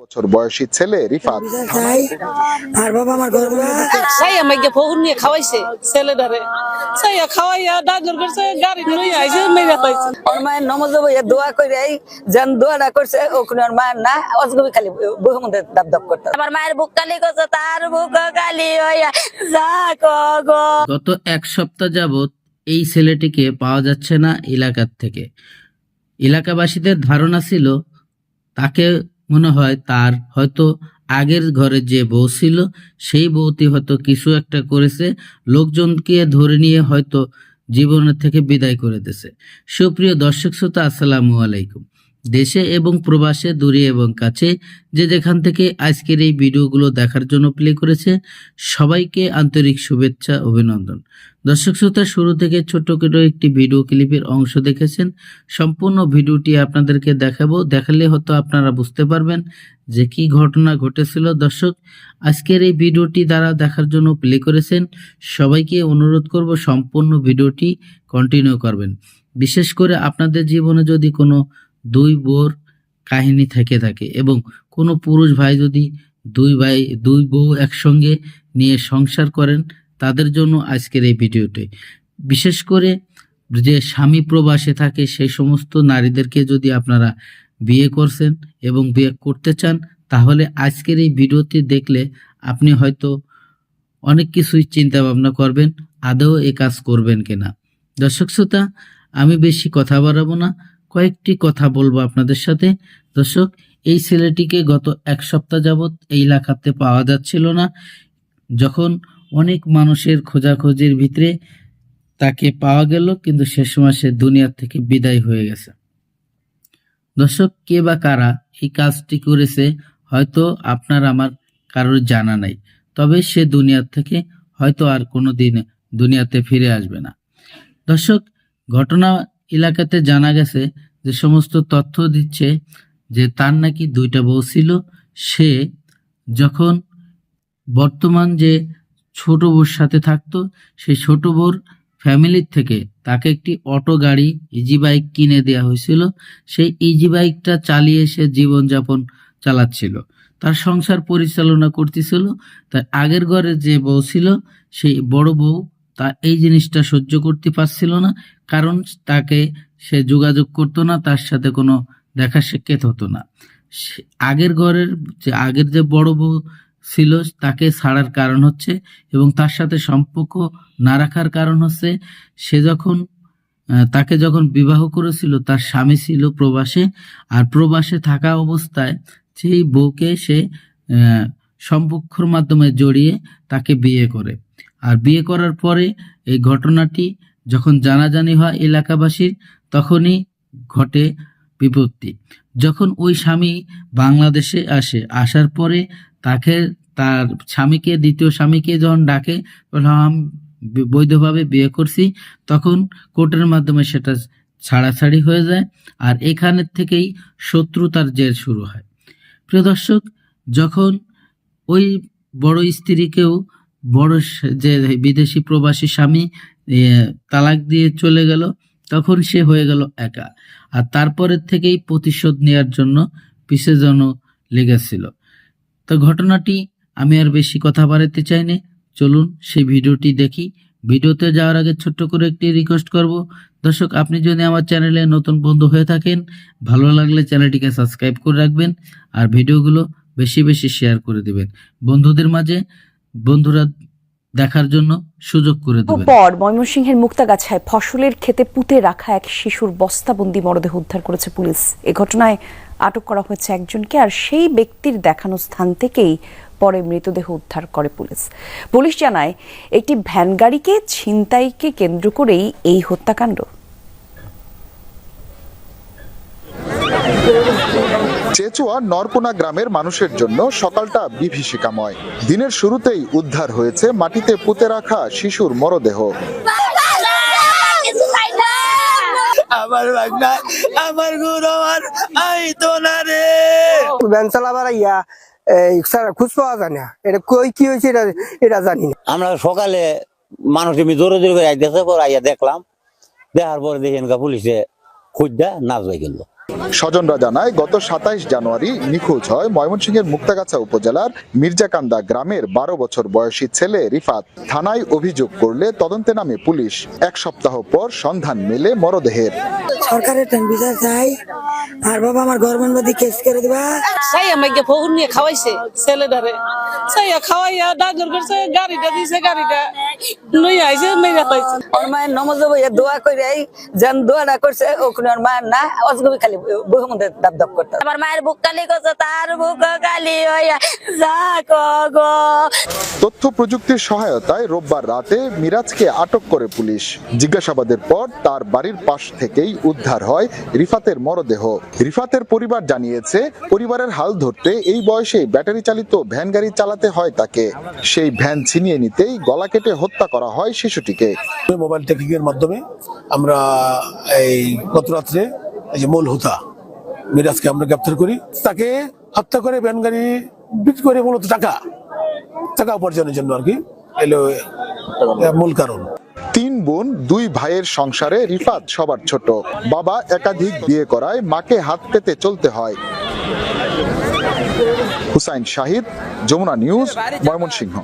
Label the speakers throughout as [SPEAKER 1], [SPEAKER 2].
[SPEAKER 1] বছর বয়সী ছেলে রিফাত।
[SPEAKER 2] আর বাবা আমার ঘর
[SPEAKER 3] সাইয়া মাইকে ফহুন নিয়ে খাওয়াইছে ছেলেটারে। সাইয়া খাওয়াইয়া ডাঙ্গর করছে গাড়ি লই আইছে মেরে পাইছে
[SPEAKER 4] ওর মায়ের নমজ বইয়া দোয়া করে এই যেন দোয়াটা করছে ওখানে ওর মায়ের না অজগবি খালি বুকের মধ্যে দাব দাব করতে আমার মায়ের বুক কালি করছে তার বুক কালি হইয়া যা গো।
[SPEAKER 5] গত এক সপ্তাহ যাবত এই ছেলেটিকে পাওয়া যাচ্ছে না এলাকার থেকে। এলাকাবাসীদের ধারণা ছিল তাকে মনে হয় তার হয়তো আগের ঘরে যে বউ ছিল, সেই বউটি হয়তো কিছু একটা করেছে, লোকজনকে ধরে নিয়ে হয়তো জীবনের থেকে বিদায় করে দিয়েছে। সুপ্রিয় দর্শক শ্রোতা, আসসালামু আলাইকুম। দেশে এবং প্রবাসে, দূরে এবং কাছে, যে যেখান থেকে আজকের এই ভিডিওগুলো দেখার জন্য প্লে করেছে, সবাইকে আন্তরিক শুভেচ্ছা, অভিনন্দন। দর্শক শ্রোতা, শুরু থেকে ছোট্ট করে একটি ভিডিও ক্লিপের অংশ দেখেছেন। সম্পূর্ণ ভিডিওটি আপনাদেরকে দেখাবো। দেখালে হয়তো আপনারা বুঝতে পারবেন যে কি ঘটনা ঘটেছিল। দর্শক, আজকের এই ভিডিওটি দ্বারা দেখার জন্য প্লে করেছেন। সবাইকে অনুরোধ করব সম্পূর্ণ ভিডিওটি কন্টিনিউ করবেন। বিশেষ করে আপনাদের জীবনে যদি কোনো দুই বোর কাহিনী থেকে থাকে এবং কোনো পুরুষ ভাই যদি দুই ভাই, দুই বউ একসঙ্গে নিয়ে সংসার করেন, তাদের জন্য আজকের এই ভিডিওটি। বিশেষ করে যে স্বামী প্রবাসে থাকে, সেই সমস্ত নারীদেরকে যদি আপনারা বিয়ে করছেন এবং বিয়ে করতে চান, তাহলে আজকের এই ভিডিওটি দেখলে আপনি হয়তো অনেক কিছুই চিন্তা ভাবনা করবেন, আদৌ এ কাজ করবেন কিনা। দর্শক শ্রোতা, আমি বেশি কথা বাড়াবো না। কয়েকটি কথা বলব আপনাদের সাথে। দর্শক, এই ছেলেটিকে গত এক সপ্তাহ যাবৎ এই এলাকাতে পাওয়া যাচ্ছিল না। যখন অনেক মানুষের খোঁজাখোঁজির ভিতরে তাকে পাওয়া গেল, কিন্তু শেষ মাসে সে দুনিয়ার থেকে বিদায় হয়ে গেছে। দর্শক, কে বা কারা এই কাজটি করেছে, হয়তো আপনার আমার কারোর জানা নাই। তবে সে দুনিয়ার থেকে হয়তো আর কোনো দিন দুনিয়াতে ফিরে আসবে না। দর্শক, ঘটনা এলাকাতে জানা গেছে যে সমস্ত তথ্য দিচ্ছে যে তার নাকি দুইটা বউ ছিল। সে যখন বর্তমান যে ছোট বউর সাথে থাকতো সেই ছোট বউর ফ্যামিলির থেকে তাকে একটি অটো গাড়ি ইজি বাইক কিনে দেওয়া হয়েছিল। সেই ইজি বাইকটা চালিয়ে সে জীবনযাপন চালাচ্ছিল। তার সংসার পরিচালনা করতেছিল। তার আগের ঘরে যে বউ ছিল, সেই বড় বউ তা এই জিনিসটা সহ্য করতে পারছিল না, কারণ তাকে সে যোগাযোগ করতো না, তার সাথে কোনো দেখা সাক্ষাৎ হতো না। আগের ঘরের যে, আগের যে বড় বউ ছিল, তাকে ছাড়ার কারণ হচ্ছে এবং তার সাথে সম্পর্ক না রাখার কারণ হচ্ছে, সে যখন তাকে যখন বিবাহ করেছিল, তার স্বামী ছিল প্রবাসে, আর প্রবাসে থাকা অবস্থায় সেই বউকে সে সম্পর্কর মাধ্যমে জড়িয়ে তাকে বিয়ে করে। আর বিয়ে করার পরে এই ঘটনাটি যখন জানাজানি হয় এলাকাবাসীর তখনই ঘটে বিপত্তি। যখন ওই স্বামী বাংলাদেশে আসে আসার পরে তাকে তার স্বামীকে দ্বিতীয় স্বামীকে যখন ডাকে "হ্যাঁ, আমি বৈধভাবে বিয়ে করছি। তখন কোর্টের মাধ্যমে সেটা ছাড়াছাড়ি হয়ে যায় আর এখানের থেকেই শত্রুতার জের শুরু হয়। প্রিয় দর্শক যখন ওই বড় স্ত্রীকেও বড় যে বিদেশি প্রবাসী স্বামী তালাক দিয়ে চলে গেল, তখন সে হয়ে গেল একা। আর তারপরের থেকেই প্রতিশোধ নেওয়ার জন্য পিছে যেন লেগেছিল। তো ঘটনাটি আমি আর বেশি কথা বাড়াতে চাই না। চলুন সেই ভিডিওটি দেখি। ভিডিওতে যাওয়ার আগে ছোট্ট করে একটি রিকোয়েস্ট করব। দর্শক, আপনি যদি আমার চ্যানেলে নতুন বন্ধু হয়ে থাকেন, ভালো লাগলে চ্যানেলটিকে সাবস্ক্রাইব করে রাখবেন আর ভিডিওগুলো বেশি বেশি শেয়ার করে দিবেন। বন্ধুদের মাঝে বন্ধুরা দেখার জন্য সুযোগ করে দেবেন।
[SPEAKER 6] পর ময়মনসিংহের মুক্তাগাছায় ফসলের ক্ষেতে পুঁতে রাখা এক শিশুর বস্তাবন্দি মরদেহ উদ্ধার করেছে পুলিশ। এ ঘটনায় আটক করা হয়েছে একজনকে আর সেই ব্যক্তির দেখানো স্থান থেকেই পরে মৃতদেহ উদ্ধার করে পুলিশ। পুলিশ জানায় একটি ভ্যান গাড়িকে ছিনতাইকে কেন্দ্র করেই এই হত্যাকাণ্ড।
[SPEAKER 1] চেচুয়া নরপোনা গ্রামের মানুষের জন্য সকালটা বিভীষিকাময়। দিনের শুরুতেই উদ্ধার হয়েছে মাটিতে পুঁতে রাখা শিশুর মরদেহ।
[SPEAKER 7] আমার বাগনা আমার গুরু আমার আইতো না রে।
[SPEAKER 2] ভ্যান ইয়া এই স্যার খুঁজ পাওয়া যায় না। এটা কই কি হয়েছে এটা এটা জানি না।
[SPEAKER 8] আমরা সকালে মানুষ এমনি জোরে জোরে করে আইতেছে পর আইয়া দেখলাম। দেখার পরে দেখেন পুলিশে খুঁজা নাচ হয়ে গেল
[SPEAKER 1] স্বজনরা জানায় গত সাতাইশ জানুয়ারি নিখোঁজ হয় ময়মনসিংহের মুক্তাগাছা উপজেলার মির্জাকান্দা গ্রামের বারো বছর বয়সী ছেলে রিফাত। থানায় অভিযোগ করলে তদন্তে নামে পুলিশ। এক সপ্তাহ পর সন্ধান মেলে মরদেহের।
[SPEAKER 9] সরকারের বিচার চাই। আর বাবা আমার গভর্নমেন্ট কেস করে দিবা।
[SPEAKER 3] সাইয়া মাইকে ফহুর নিয়ে খাওয়াইছে ছেলেটারে। সাইয়া খাওয়াইয়া ডাঙ্গর করছে গাড়িটা দিছে গাড়িটা লই আইছে মেরে পাইছে।
[SPEAKER 4] ওর মায়ের নমজ দোয়া করে যেন দোয়াটা করছে ওখানে ওর মায়ের না অজগবি খালি বুকের মধ্যে দাব দাব করতো আমার মায়ের বুক কালি করছে তার বুক কালি হইয়া যা গো।
[SPEAKER 1] তথ্য প্রযুক্তির সহায়তায় রোববার রাতে মিরাজকে আটক করে পুলিশ। জিজ্ঞাসাবাদের পর তার বাড়ির পাশ থেকেই উদ্ধার হয় রিফাতের মরদেহ। রিফাতের পরিবার জানিয়েছে পরিবারের হাল ধরতে এই বয়সে ব্যাটারি চালিত ভ্যান গাড়ি চালাতে হয় তাকে। সেই ভ্যান ছিনিয়ে নিতেই গলা কেটে হত্যা করা হয় শিশুটিকে।
[SPEAKER 10] মোবাইল টেকিং এর মাধ্যমে আমরা এই গত রাত্রে যে মূল হুতা, মিরাজকে আমরা গ্রেপ্তার করি। তাকে হত্যা করে ভ্যান গাড়ি বিক্রি করে মূলত টাকা টাকা উপার্জনের জন্য আর কি এলো মূল কারণ।
[SPEAKER 1] তিন বোন, দুই ভাইয়ের সংসারে রিফাত সবার ছোট। বাবা একাধিক বিয়ে করায় মাকে হাত পেতে চলতে হয়। হুসাইন শাহিদ, যমুনা নিউজ, ময়মনসিংহ।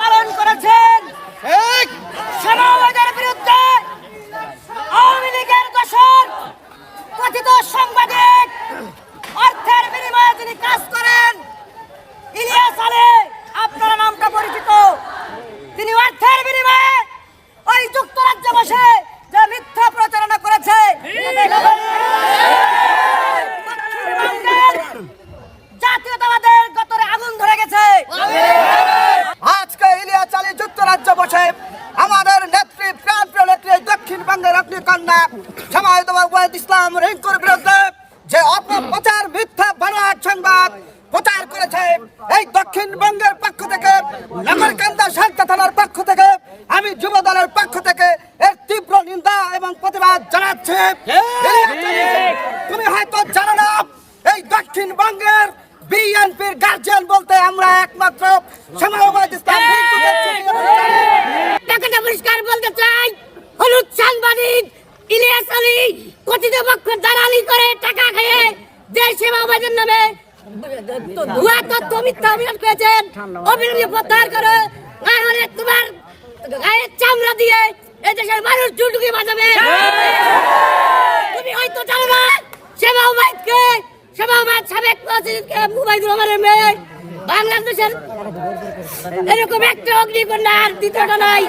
[SPEAKER 9] পালন করেছেন সমাজের বিরুদ্ধে আওয়ামী লীগের দোষর কথিত সাংবাদিক অর্থের বিনিময়ে যিনি কাজ করেন ইলিয়াস আলী আপনার নামটা পরিচিত তিনি অর্থের বিনিময়ে ওই যুক্তরাজ্যে বসে যে মিথ্যা প্রচারণা করেছে পশ্চিমবঙ্গের জাতীয়তাবাদের গতরে আগুন ধরে গেছে আজকে ইলিয়াস আলী যুক্তরাজ্য বসে আমাদের নেত্রী প্রাণ প্রিয় নেত্রী দক্ষিণবঙ্গের অগ্নিকন্যা ওয়াহিদ ইসলাম রিঙ্কুর বিরুদ্ধে যে অপপ্রচার, মিথ্যা বানোয়াট সংবাদ প্রচার করেছে, এই দক্ষিণ দক্ষিণবঙ্গের পক্ষ থেকে, নাগরকান্দা শান্তা থানার পক্ষ থেকে, আমি যুব দলের পক্ষ থেকে এর তীব্র নিন্দা এবং প্রতিবাদ জানাচ্ছি। তুমি হয়তো জানো না, এই দক্ষিণবঙ্গের বিএনপির গার্জিয়ান বলতে আমরা একমাত্র সমাজবাদ। টাকাটা পরিষ্কার বলতে চাই। হলুদ সাংবাদিক ইলিয়াস আলী কথিত পক্ষ দালালি করে টাকা খেয়ে দেশ সেবাবাদের নামে ভুয়া তথ্য মিথ্যা অভিযোগ পেয়েছেন। প্রত্যাহার করো নাহলে তোমার গায়ের চামড়া দিয়ে এই দেশের মানুষ জুটুকি বাজাবে। তুমি হয়তো জানো না, সেবা উমাইদকে সেবা উমাইদ সাবেক প্রেসিডেন্টকে মুবাইদুর রহমানের মেয়ে বাংলাদেশের এরকম একটা অগ্নিকন্যা আর দ্বিতীয়টা নাই।